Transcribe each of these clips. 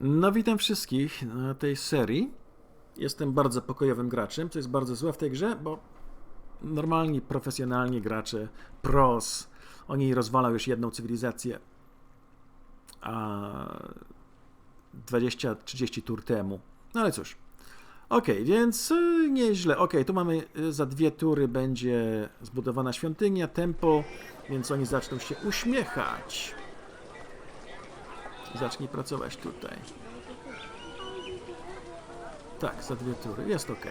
No witam wszystkich na tej serii. Jestem bardzo pokojowym graczem, co jest bardzo złe w tej grze, bo normalni, profesjonalni gracze, pros, oni rozwalał już jedną cywilizację a 20-30 tur temu. No ale cóż. Ok, więc y, nieźle. Ok, tu mamy y, za dwie tury będzie zbudowana świątynia, tempo, więc oni zaczną się uśmiechać. Zacznij pracować tutaj. Tak, za dwie tury. Jest ok.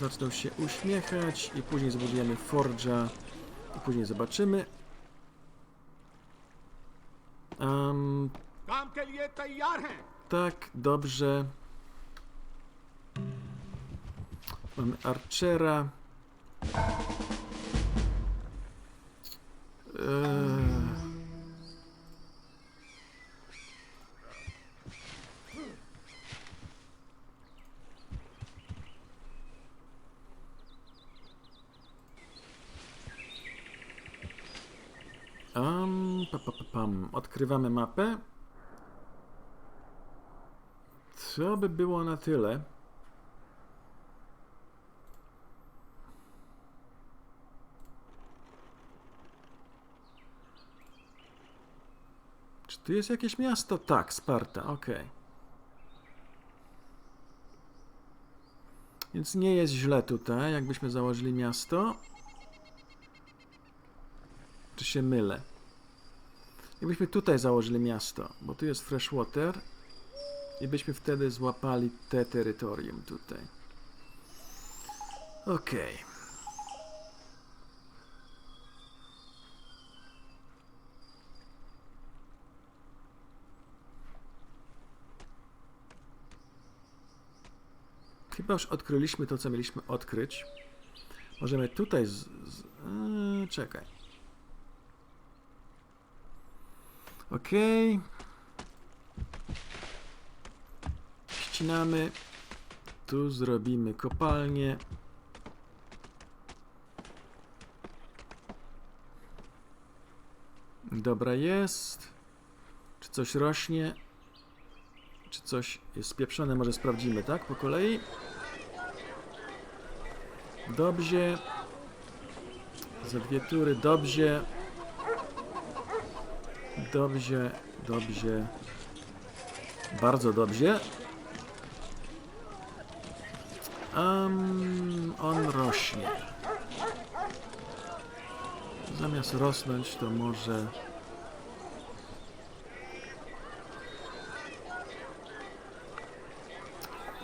Zaczną się uśmiechać i później zbudujemy Forge'a. I później zobaczymy. Um, tak, dobrze. Mamy Archera. Eee... Um, pa, pa, pa, pam. Odkrywamy mapę. Co by było na tyle? Czy tu jest jakieś miasto? Tak, Sparta, ok. Więc nie jest źle tutaj, jakbyśmy założyli miasto. Czy się mylę? Jakbyśmy tutaj założyli miasto, bo tu jest Freshwater i byśmy wtedy złapali te terytorium tutaj. Okej. Chyba już odkryliśmy to, co mieliśmy odkryć. Możemy tutaj z... z yy, czekaj. Okej. Ścinamy. Tu zrobimy kopalnię. Dobra jest. Czy coś rośnie? Czy coś jest spieprzone? Może sprawdzimy, tak? Po kolei. Dobrze. Za dwie tury. Dobrze. Dobrze. Dobrze. Bardzo dobrze. Um, on rośnie. Zamiast rosnąć, to może.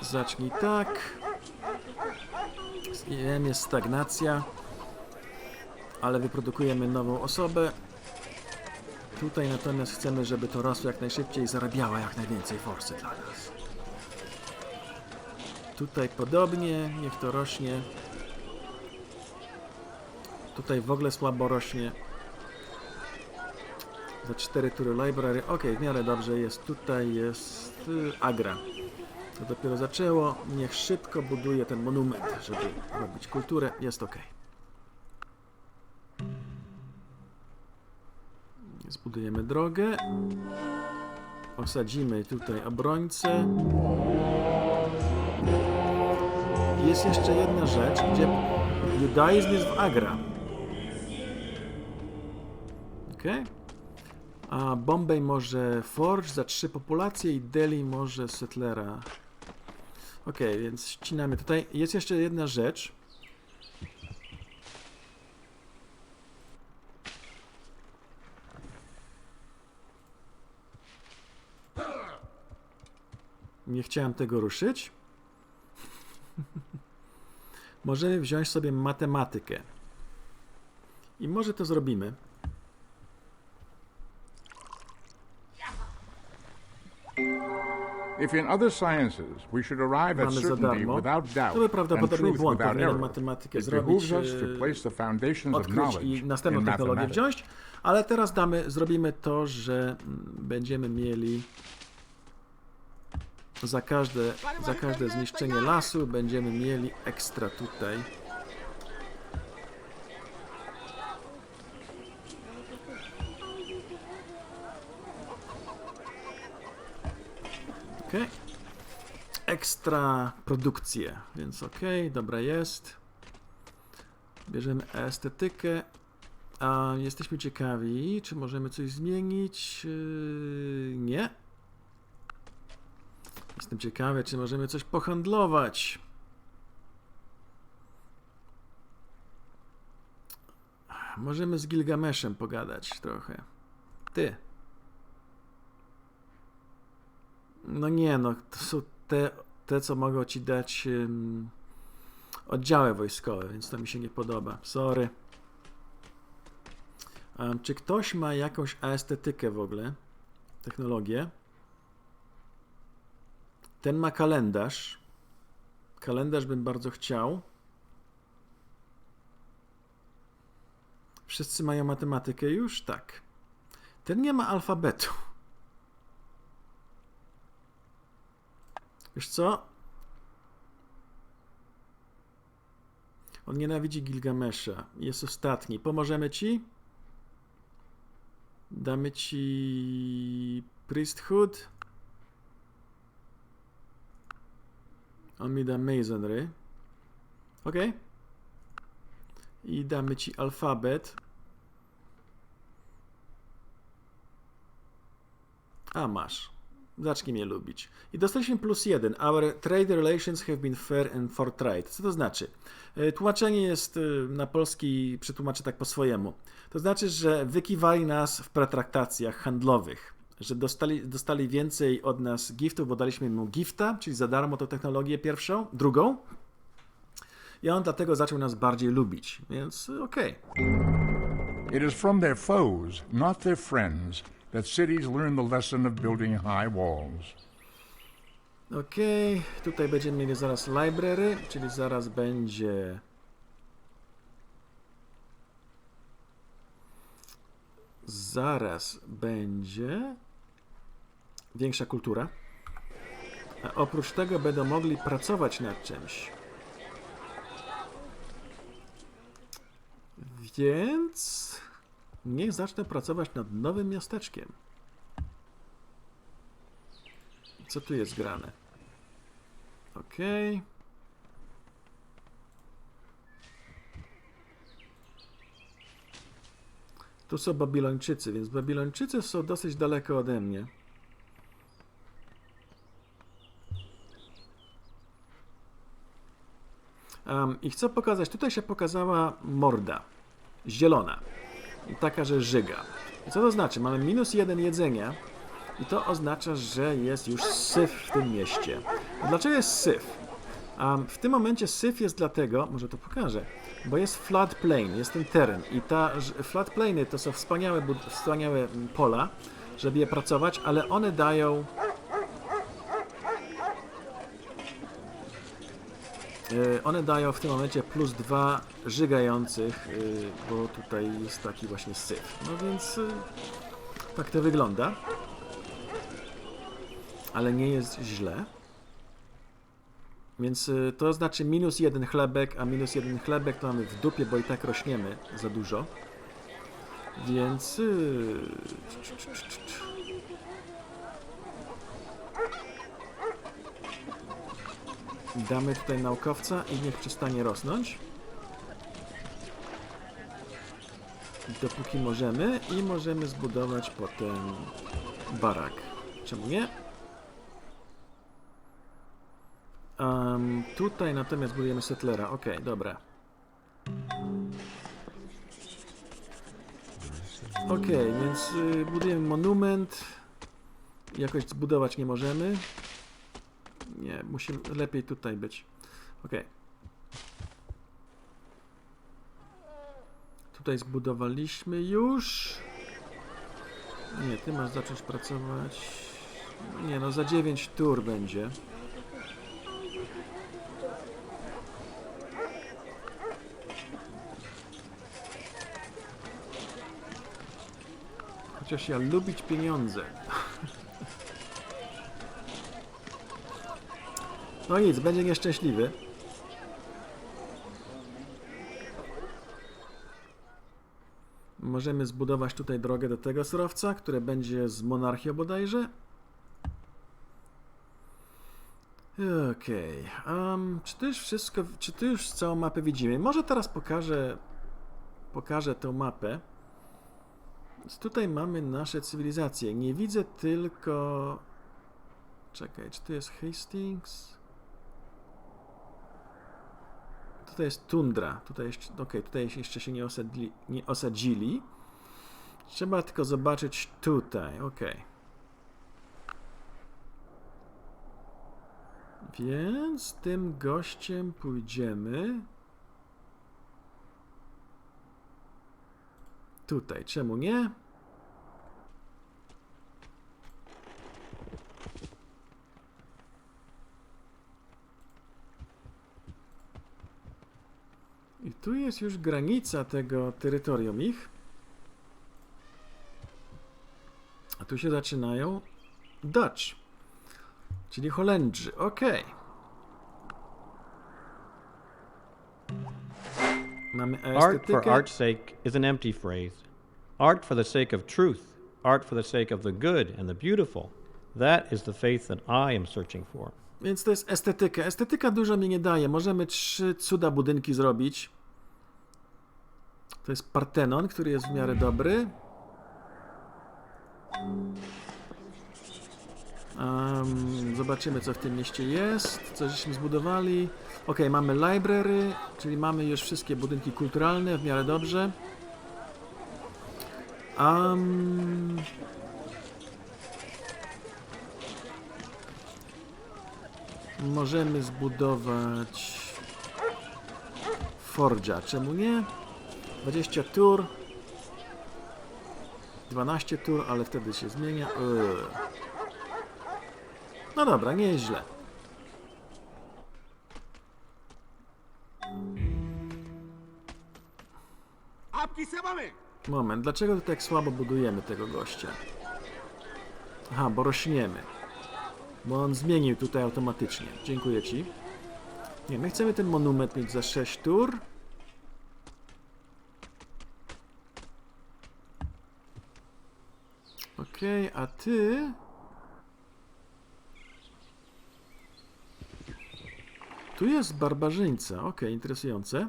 Zacznij tak. Wiem, jest stagnacja. Ale wyprodukujemy nową osobę. Tutaj natomiast chcemy, żeby to rosło jak najszybciej i zarabiała jak najwięcej forsy dla nas. Tutaj podobnie, niech to rośnie. Tutaj w ogóle słabo rośnie. Za 4 tury library. Ok, w miarę dobrze jest. Tutaj jest y, Agra. To dopiero zaczęło. Niech szybko buduje ten monument, żeby robić kulturę. Jest ok. Zbudujemy drogę. Osadzimy tutaj obrońcę. Jest jeszcze jedna rzecz, gdzie judaizm jest w Agra. Ok? A Bombay może Forge za trzy populacje i Delhi może Settlera. Ok, więc ścinamy tutaj. Jest jeszcze jedna rzecz. Nie chciałem tego ruszyć. Możemy wziąć sobie matematykę. I może to zrobimy. If in other sciences we should arrive at certainty without doubt and prawdopodobnie truth błąd, without error, matematykę it zrobić, behooves us to e, place the foundations of knowledge i następną technologię wziąć, ale teraz damy, zrobimy to, że mm, będziemy mieli za każde, za każde zniszczenie lasu będziemy mieli ekstra tutaj. Ekstra produkcje, więc ok, dobra jest. Bierzemy estetykę. A jesteśmy ciekawi, czy możemy coś zmienić? Yy, nie. Jestem ciekawy, czy możemy coś pohandlować. Możemy z Gilgameszem pogadać trochę. Ty. No nie, no to są te, te co mogą ci dać ym, oddziały wojskowe, więc to mi się nie podoba. Sorry. Em, czy ktoś ma jakąś estetykę w ogóle? Technologię? Ten ma kalendarz. Kalendarz bym bardzo chciał. Wszyscy mają matematykę już? Tak. Ten nie ma alfabetu. Wiesz co? On nienawidzi Gilgamesza. Jest ostatni. Pomożemy ci? Damy ci priesthood. On mi da masonry. Ok. I damy ci alfabet. A masz. Zacznij mnie lubić. I dostaliśmy plus jeden. Our trade relations have been fair and forthright. Co to znaczy? E, Tłumaczenie jest e, na polski, przetłumaczę tak po swojemu. To znaczy, że wykiwali nas w pretraktacjach handlowych. Że dostali, dostali więcej od nas giftów, bo daliśmy mu gifta, czyli za darmo tą technologię pierwszą, drugą. I on dlatego zaczął nas bardziej lubić. Więc okej. It is from their foes, not their friends, that cities learn the lesson of building high walls. Okej, tutaj będziemy mieli zaraz library, czyli zaraz będzie. Zaraz będzie większa kultura. A oprócz tego będą mogli pracować nad czymś. Więc niech zacznę pracować nad nowym miasteczkiem. Co tu jest grane? Okej. Tu są Babilończycy, więc Babilończycy są dosyć daleko ode mnie. Um, I chcę pokazać, tutaj się pokazała morda, zielona, taka, że żyga. I co to znaczy? Mamy minus jeden jedzenia, i to oznacza, że jest już syf w tym mieście. A dlaczego jest syf? A w tym momencie syf jest dlatego, może to pokażę, bo jest floodplain, jest ten teren i ta floodplainy to są wspaniałe, wspaniałe pola, żeby je pracować, ale one dają One dają w tym momencie plus dwa żygających, e, bo tutaj jest taki właśnie syf. No więc e, tak to wygląda. Ale nie jest źle. Więc to znaczy minus jeden chlebek, a minus jeden chlebek to mamy w dupie, bo i tak rośniemy za dużo. Więc. Damy tutaj naukowca i niech przestanie rosnąć. Dopóki możemy i możemy zbudować potem barak. Czemu nie? Em, tutaj natomiast budujemy settlera. Ok, dobra. Ok, więc y, budujemy monument. Jakoś zbudować nie możemy. Nie, musimy lepiej tutaj być. Ok. Tutaj zbudowaliśmy już. Nie, ty masz zacząć pracować. Nie, no za 9 tur będzie. Chociaż ja lubić pieniądze. No nic, będzie nieszczęśliwy. Możemy zbudować tutaj drogę do tego surowca, które będzie z monarchii bodajże. Okej. em, czy to już wszystko, czy tu już całą mapę widzimy? Może teraz pokażę, pokażę tę mapę. Tutaj mamy nasze cywilizacje. Nie widzę tylko... Czekaj, czy to jest Hastings? Tutaj jest tundra. Tutaj jeszcze, okej, tutaj jeszcze się nie, osadli, nie osadzili. Trzeba tylko zobaczyć tutaj, okej. Więc tym gościem pójdziemy. Tutaj, czemu nie? Tu jest już granica tego terytorium ich. A tu się zaczynają Dutch, czyli Holendrzy. Okej. Mamy Art for estetykę. art's sake is an empty phrase. Art for the sake of truth, art for the sake of the good and the beautiful. That is the faith that I am searching for. Więc to jest estetyka. Estetyka dużo mi nie daje. Możemy trzy cuda budynki zrobić. To jest Partenon, który jest w miarę dobry. Em, zobaczymy, co w tym mieście jest. Co żeśmy zbudowali. Ok, mamy library, czyli mamy już wszystkie budynki kulturalne w miarę dobrze. Um, Możemy zbudować Forge'a, czemu nie? 20 tur. 12 tur, ale wtedy się zmienia. Yy. No dobra, nie jest źle. Moment, dlaczego tak słabo budujemy tego gościa? Aha, bo rośniemy. Bo on zmienił tutaj automatycznie. Dziękuję Ci. Nie, my chcemy ten monument mieć za 6 tur. Okej, a Ty... Tu jest barbarzyńca. Okej, interesujące.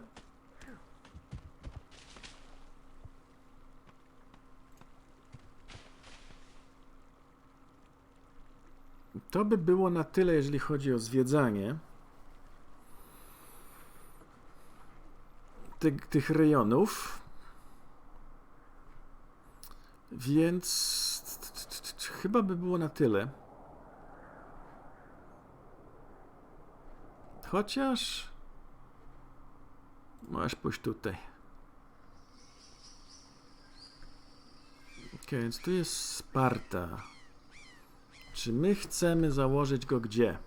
To by było na tyle, jeżeli chodzi o zwiedzanie ty, tych rejonów. Więc chyba by było na tyle. Chociaż możesz pójść tutaj. Ok, więc tu jest Sparta. Czy my chcemy założyć go gdzie?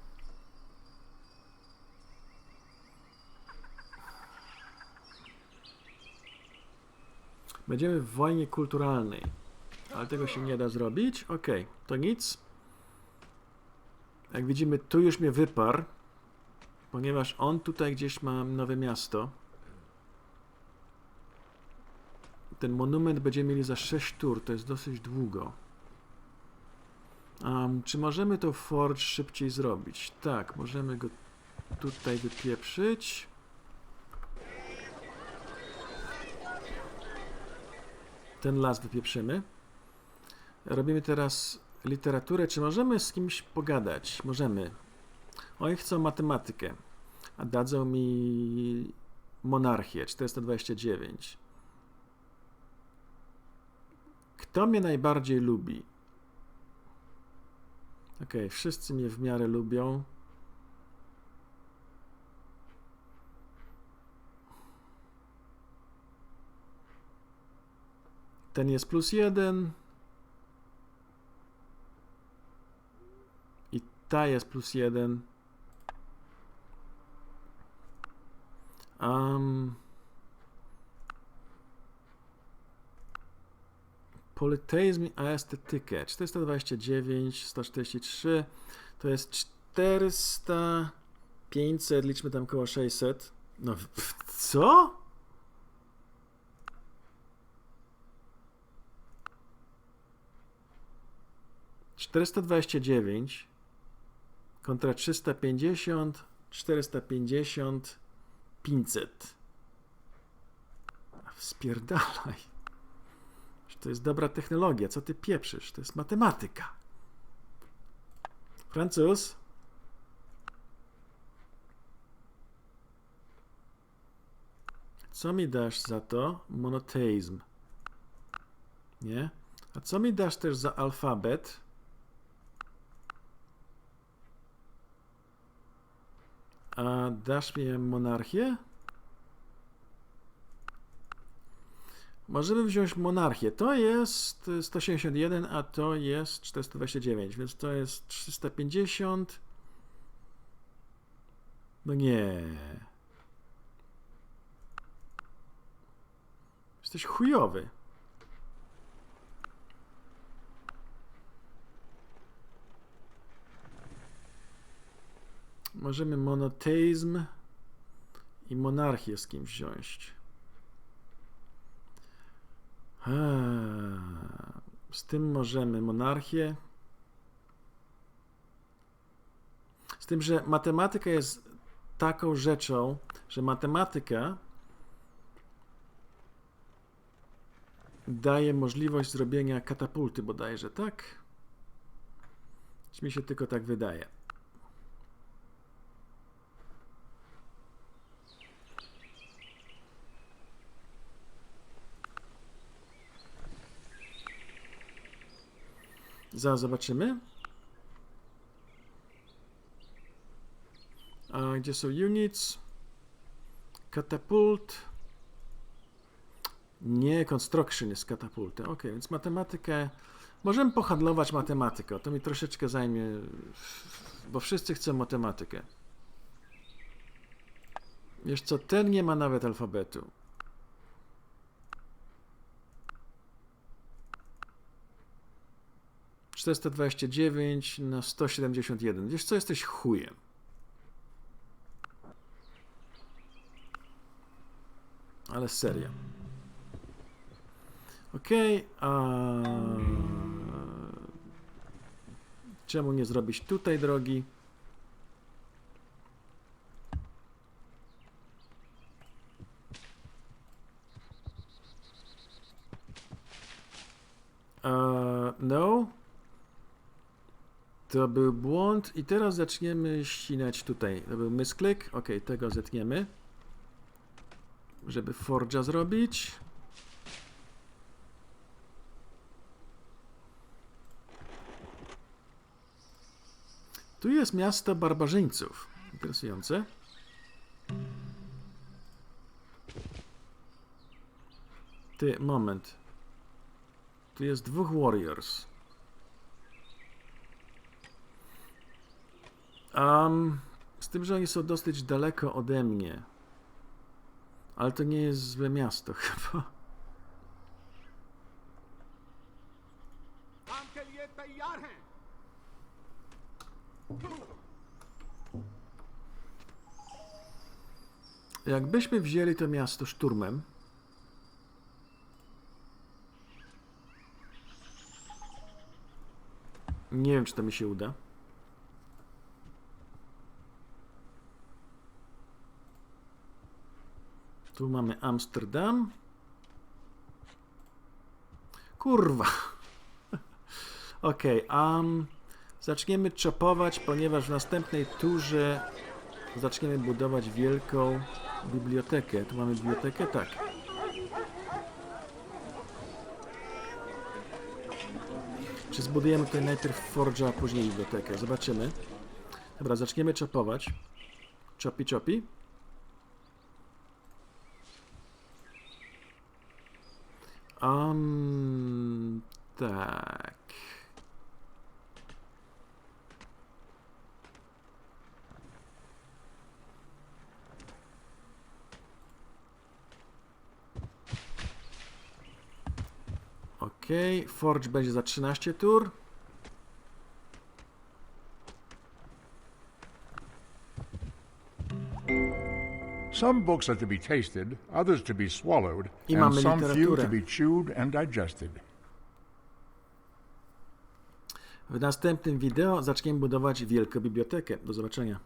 Będziemy w wojnie kulturalnej. Ale tego się nie da zrobić. Ok, to nic. Jak widzimy, tu już mnie wyparł. Ponieważ on tutaj gdzieś ma nowe miasto. Ten monument będziemy mieli za 6 tur. To jest dosyć długo. Um, czy możemy to Forge szybciej zrobić? Tak, możemy go tutaj wypieprzyć. Ten las wypieprzymy. Robimy teraz literaturę. Czy możemy z kimś pogadać? Możemy. Oni chcą matematykę, a dadzą mi monarchię 429. Kto mnie najbardziej lubi? Okej, wszyscy mnie w miarę lubią. Ten jest plus jeden. I ta jest plus jeden. Um, Politeizm a estetykę. 429, 143. To jest 400, 500, liczmy tam koło 600. No, co? Czterysta dwadzieścia dziewięć kontra 350, 450, 500. Spierdalaj. Że To jest dobra technologia. Co ty pieprzysz? To jest matematyka. Francuz? Co mi dasz za to? Monoteizm. Nie? A co mi dasz też za alfabet? A dasz mi monarchię? Możemy wziąć monarchię. To jest 181, a to jest 429, więc to jest 350. No nie. Jesteś chujowy. Możemy monoteizm i monarchię z kimś wziąć. Eee, Z tym możemy monarchię. Z tym, że matematyka jest taką rzeczą, że matematyka daje możliwość zrobienia katapulty bodajże, tak? Czy mi się tylko tak wydaje? Zaraz zobaczymy. A gdzie są units? Katapult. Nie, construction jest katapultem. Ok, więc matematykę. Możemy pohandlować matematykę. To mi troszeczkę zajmie, bo wszyscy chcą matematykę. Wiesz co, ten nie ma nawet alfabetu. Czterysta dwadzieścia dziewięć na sto siedemdziesiąt jeden. Wiesz co, jesteś chujem. Ale serio. Okej, a czemu nie zrobić tutaj drogi? A, no. To był błąd i teraz zaczniemy ścinać tutaj. To był misklik. Ok, tego zetniemy. Żeby Forge'a zrobić. Tu jest miasto barbarzyńców. Interesujące. Ty, moment. Tu jest dwóch warriors. Um, z tym, że oni są dosyć daleko ode mnie. Ale to nie jest złe miasto chyba. Jakbyśmy wzięli to miasto szturmem, nie wiem, czy to mi się uda. Tu mamy Amsterdam. Kurwa. Okej, um, zaczniemy czopować, ponieważ w następnej turze zaczniemy budować wielką bibliotekę. Tu mamy bibliotekę? Tak. Czy zbudujemy tutaj najpierw Forge'a, a później bibliotekę? Zobaczymy. Dobra, zaczniemy czopować. Chopi, chopi. Um, tak. Okej, Forge będzie za 13 tur. Some books are to be tasted, others to be swallowed, I and mamy some few literaturę. to be chewed and digested. W następnym wideo zaczniemy budować wielką bibliotekę. Do zobaczenia.